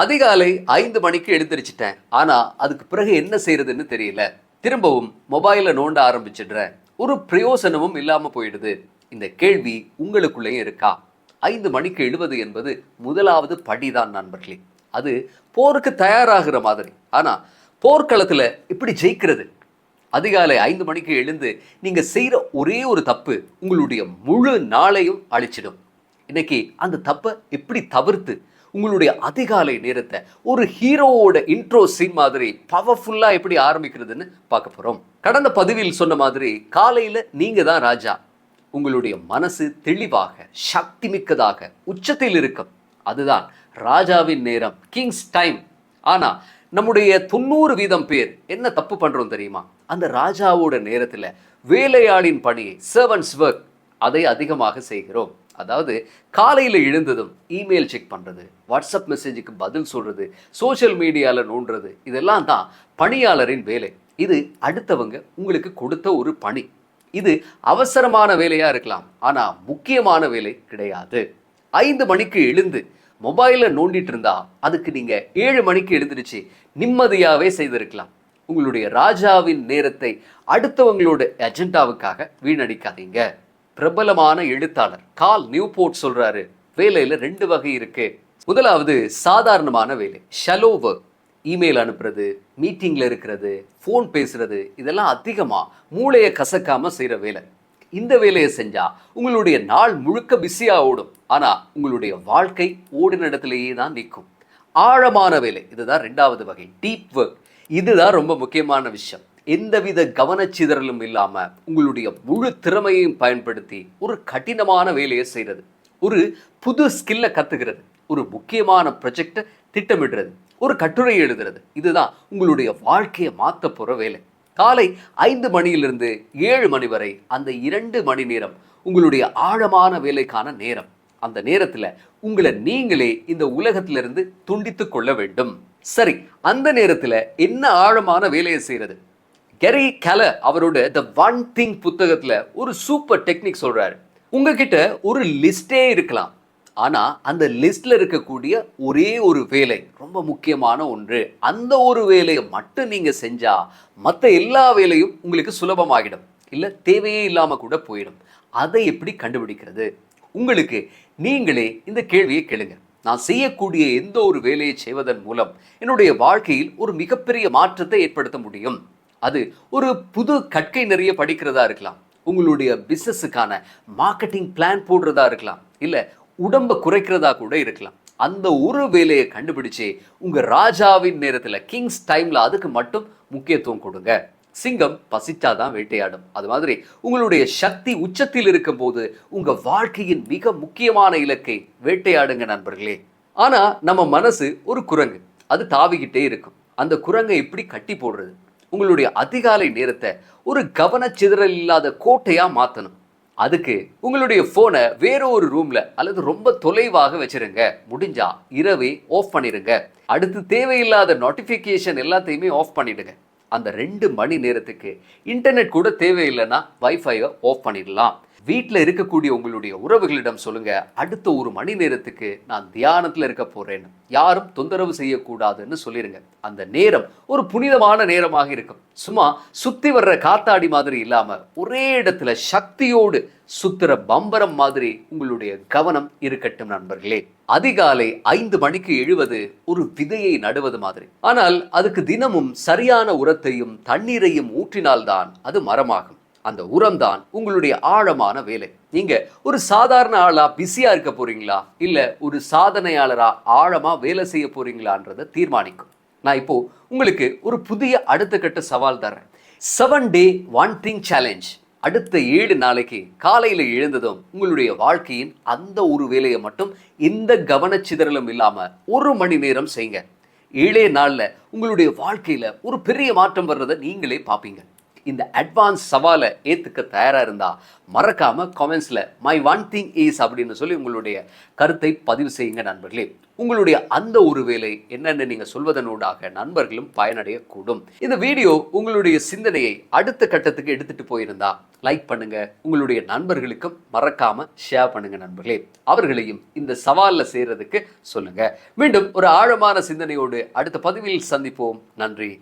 அதிகாலை ஐந்து மணிக்கு எழுந்திரிச்சிட்டேன். ஆனால் அதுக்கு பிறகு என்ன செய்யறதுன்னு தெரியல. திரும்பவும் மொபைலை நோண்ட ஆரம்பிச்சிடுறேன் ஒரு பிரயோசனமும் இல்லாமல் போயிடுது. இந்த கேள்வி உங்களுக்குள்ளேயும் இருக்கா? ஐந்து மணிக்கு எழுவது என்பது முதலாவது படிதான் நண்பர்களே. அது போருக்கு தயாராகிற மாதிரி. ஆனால் போர்க்களத்தில் இப்படி ஜெயிக்கிறது. அதிகாலை ஐந்து மணிக்கு எழுந்து நீங்கள் செய்கிற ஒரே ஒரு தப்பு உங்களுடைய முழு நாளையும் அழிச்சிடும். இன்னைக்கு அந்த தப்பை எப்படி தவிர்த்து உங்களுடைய அதிகாலை நேரத்தை ஒரு ஹீரோவோட இன்ட்ரோ சீன் மாதிரி பவர்ஃபுல்லாக எப்படி ஆரம்பிக்கிறதுன்னு பார்க்க போறோம். கடந்த பதிவில் சொன்ன மாதிரி காலையில நீங்கள் தான் ராஜா. உங்களுடைய மனசு தெளிவாக சக்தி மிக்கதாக உச்சத்தில் இருக்கும். அதுதான் ராஜாவின் நேரம் கிங்ஸ் டைம் ஆனா நம்முடைய தொண்ணூறு வீதம் பேர் என்ன தப்பு பண்றோம் தெரியுமா? அந்த ராஜாவோட நேரத்துல வேலையாளின் பணியை சர்வன்ஸ் ஒர்க் அதை அதிகமாக செய்கிறோம். அதாவது காலையில் எழுந்ததும் இமெயில் செக் பண்ணுறது வாட்ஸ்அப் மெசேஜுக்கு பதில் சொல்கிறது சோஷியல் மீடியாவில் நோண்டுறது இதெல்லாம் தான் பணியாளரின் வேலை. இது அடுத்தவங்க உங்களுக்கு கொடுத்த ஒரு பணி. இது அவசரமான வேலையாக இருக்கலாம் ஆனால் முக்கியமான வேலை கிடையாது. ஐந்து மணிக்கு எழுந்து மொபைலில் நோண்டிட்டு இருந்தா அதுக்கு நீங்கள் ஏழு மணிக்கு எழுந்துருச்சு நிம்மதியாகவே செய்திருக்கலாம். உங்களுடைய ராஜாவின் நேரத்தை அடுத்தவங்களோட அஜெண்டாவுக்காக வீணடிக்காதீங்க. பிரபலமான எழுத்தாளர் கால் நியூபோர்ட் சொல்றாரு. வேலையில ரெண்டு வகை இருக்கு. முதலாவது சாதாரணமான வேலை. ஷலோ ஒர்க் இமெயில் அனுப்புறது மீட்டிங்ல இருக்கிறது ஃபோன் பேசுறது இதெல்லாம் அதிகமா மூளையை கசக்காம செய்யற வேலை. இந்த வேலையை செஞ்சா உங்களுடைய நாள் முழுக்க பிஸியாக ஓடும். ஆனா உங்களுடைய வாழ்க்கை ஓடின இடத்துலையே தான் நிற்கும். ஆழமான வேலை. இதுதான் ரெண்டாவது வகை. டீப் ஒர்க் இதுதான் ரொம்ப முக்கியமான விஷயம். எந்தவித கவனச்சிதறலும் இல்லாமல் உங்களுடைய முழு திறமையையும் பயன்படுத்தி ஒரு கடினமான வேலையை செய்கிறது ஒரு புது ஸ்கில்லை கத்துக்கிறது. ஒரு முக்கியமான ப்ரொஜெக்டை திட்டமிடுறது. ஒரு கட்டுரை எழுதுறது. இதுதான் உங்களுடைய வாழ்க்கையை மாற்ற போகிற வேலை. காலை ஐந்து மணியிலிருந்து ஏழு மணி வரை அந்த இரண்டு மணி நேரம் உங்களுடைய ஆழமான வேலைக்கான நேரம். அந்த நேரத்தில் உங்களை நீங்களே இந்த உலகத்திலிருந்து துண்டித்து கொள்ள வேண்டும். சரி அந்த நேரத்தில் என்ன ஆழமான வேலையை செய்கிறது கெரி கல அவரோட த ஒன் திங் புத்தகத்தில் ஒரு சூப்பர் டெக்னிக் சொல்கிறாரு உங்ககிட்ட ஒரு லிஸ்டே இருக்கலாம். ஆனால் அந்த லிஸ்ட்டில் இருக்கக்கூடிய ஒரே ஒரு வேலை ரொம்ப முக்கியமான ஒன்று அந்த ஒரு வேலையை மட்டும் நீங்கள் செஞ்சால் மற்ற எல்லா வேலையும் உங்களுக்கு சுலபமாகிடும். இல்லை தேவையே இல்லாமல் கூட போயிடும். அதை எப்படி கண்டுபிடிக்கிறது? உங்களுக்கு நீங்களே இந்த கேள்வியை கேளுங்க. நான் செய்யக்கூடிய எந்த ஒரு வேலையை செய்வதன் மூலம் என்னுடைய வாழ்க்கையில் ஒரு மிகப்பெரிய மாற்றத்தை ஏற்படுத்த முடியும். அது ஒரு புது கற்கை நிறைய படிக்கிறதா இருக்கலாம். உங்களுடைய பிஸ்னஸுக்கான மார்க்கெட்டிங் பிளான் போடுறதா இருக்கலாம். இல்லை உடம்பை குறைக்கிறதா கூட இருக்கலாம். அந்த ஒரு வேலையை கண்டுபிடிச்சு உங்கள் ராஜாவின் நேரத்தில் கிங்ஸ் டைமில் அதுக்கு மட்டும் முக்கியத்துவம் கொடுங்க. சிங்கம் பசிச்சாதான் வேட்டையாடும். அது மாதிரி உங்களுடைய சக்தி உச்சத்தில் இருக்கும்போது உங்கள் வாழ்க்கையின் மிக முக்கியமான இலக்கை வேட்டையாடுங்க நண்பர்களே. ஆனால் நம்ம மனசு ஒரு குரங்கு. அது தாவிக்கிட்டே இருக்கும். அந்த குரங்கை எப்படி கட்டி போடுறது? உங்களுடைய அதிகாலை நேரத்தை ஒரு கவனச்சிதறல் இல்லாத கோட்டையாக மாற்றணும் அதுக்கு உங்களுடைய ஃபோனை வேற ஒரு ரூமில் அல்லது ரொம்ப தொலைவாக வச்சிருங்க. முடிஞ்சா இரவே ஆஃப் பண்ணிடுங்க அடுத்து தேவையில்லாத நோட்டிஃபிகேஷன் எல்லாத்தையுமே ஆஃப் பண்ணிடுங்க. அந்த ரெண்டு மணி நேரத்துக்கு இன்டர்நெட் கூட தேவையில்லைன்னா வைஃபைவை ஆஃப் பண்ணிடலாம். வீட்டில் இருக்கக்கூடிய உங்களுடைய உறவுகளிடம் சொல்லுங்க. அடுத்த ஒரு மணி நேரத்துக்கு நான் தியானத்தில் இருக்க போறேன். யாரும் தொந்தரவு செய்யக்கூடாதுன்னு சொல்லிருங்க. அந்த நேரம் ஒரு புனிதமான நேரமாக இருக்கும். சும்மா சுத்தி வர்ற காத்தாடி மாதிரி இல்லாம ஒரே இடத்துல சக்தியோடு சுத்துற பம்பரம் மாதிரி உங்களுடைய கவனம் இருக்கட்டும் நண்பர்களே. அதிகாலை ஐந்து மணிக்கு எழுவது ஒரு விதையை நடுவது மாதிரி. ஆனால் அதுக்கு தினமும் சரியான உரத்தையும் தண்ணீரையும் ஊற்றினால்தான் அது மரமாகும். அந்த உரம் தான் உங்களுடைய ஆழமான வேலை. நீங்க ஒரு சாதாரண ஆளா பிஸியா இருக்க போறீங்களா? இல்ல ஒரு சாதனையாளரா ஆழமா வேலை செய்ய போறீங்களான்றதை தீர்மானிக்கும். நான் இப்போ உங்களுக்கு ஒரு புதிய அடுத்த கட்ட சவால் தரேன் seven day one thing challenge அடுத்த ஏழு நாளைக்கு காலையில் எழுந்ததும் உங்களுடைய வாழ்க்கையின் அந்த ஒரு வேலையை மட்டும் எந்த கவனச்சிதறலும் இல்லாமல் ஒரு மணி நேரம் செய்யுங்க. ஏழே நாளில் உங்களுடைய வாழ்க்கையில ஒரு பெரிய மாற்றம் வர்றதை நீங்களே பார்ப்பீங்க. இந்த அட்வான்ஸ் சவாலை ஏற்றுக்க தயாராக இருந்தால் மறக்காமல் கமெண்ட்ஸில் மை ஒன் திங் இஸ் அப்படின்னு சொல்லி உங்களுடைய கருத்தை பதிவு செய்யுங்க நண்பர்களே. உங்களுடைய அந்த ஒரு வேலை என்னென்னு நீங்கள் சொல்வதனூடாக நண்பர்களும் பயனடையக்கூடும். இந்த வீடியோ உங்களுடைய சிந்தனையை அடுத்த கட்டத்துக்கு எடுத்துகிட்டு போயிருந்தா லைக் பண்ணுங்க. உங்களுடைய நண்பர்களுக்கும் மறக்காம ஷேர் பண்ணுங்க நண்பர்களே. அவர்களையும் இந்த சவாலில் செய்கிறதுக்கு சொல்லுங்க. மீண்டும் ஒரு ஆழமான சிந்தனையோடு அடுத்த பதிவில் சந்திப்போம். நன்றி.